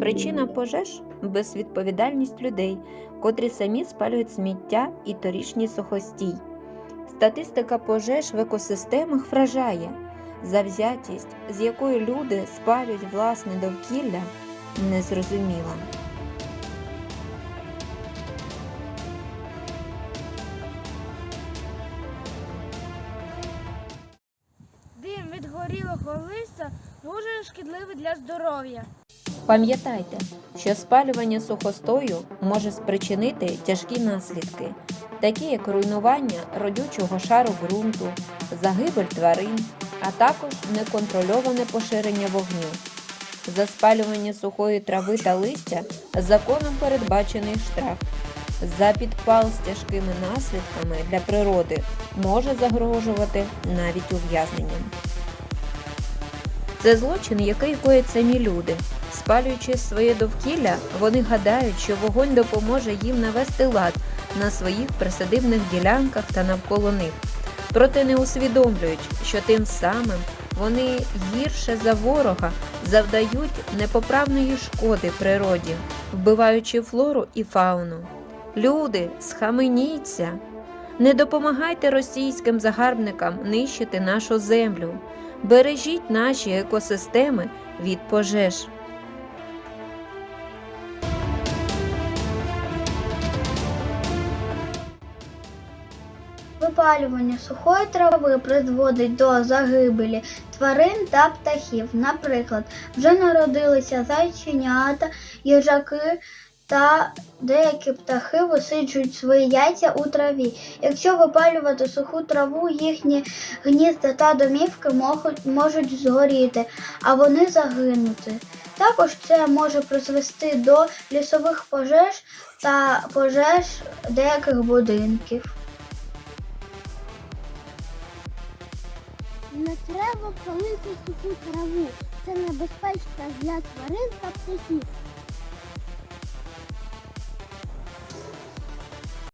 Причина пожеж безвідповідальність людей, котрі самі спалюють сміття і торішній сухостій. Статистика пожеж в екосистемах вражає завзятість, з якою люди спалюють власне довкілля, незрозуміла. Дим від горілого листя дуже шкідливий для здоров'я. Пам'ятайте, що спалювання сухостою може спричинити тяжкі наслідки, такі як руйнування родючого шару ґрунту, загибель тварин, а також неконтрольоване поширення вогню. За спалювання сухої трави та листя законом передбачений штраф. За підпал з тяжкими наслідками для природи може загрожувати навіть ув'язненням. Це злочин, який коять самі люди. Спалюючи своє довкілля, вони гадають, що вогонь допоможе їм навести лад на своїх присадибних ділянках та навколо них. Проте не усвідомлюють, що тим самим вони гірше за ворога завдають непоправної шкоди природі, вбиваючи флору і фауну. Люди, схаменіться! Не допомагайте російським загарбникам нищити нашу землю. Бережіть наші екосистеми від пожеж. Випалювання сухої трави призводить до загибелі тварин та птахів. Наприклад, вже народилися зайченята, їжаки та деякі птахи висиджують свої яйця у траві. Якщо випалювати суху траву, їхні гнізда та домівки можуть, згоріти, а вони загинути. Також це може призвести до лісових пожеж та пожеж деяких будинків. Не треба палити суху траву. Це небезпечно для тварин та птахів.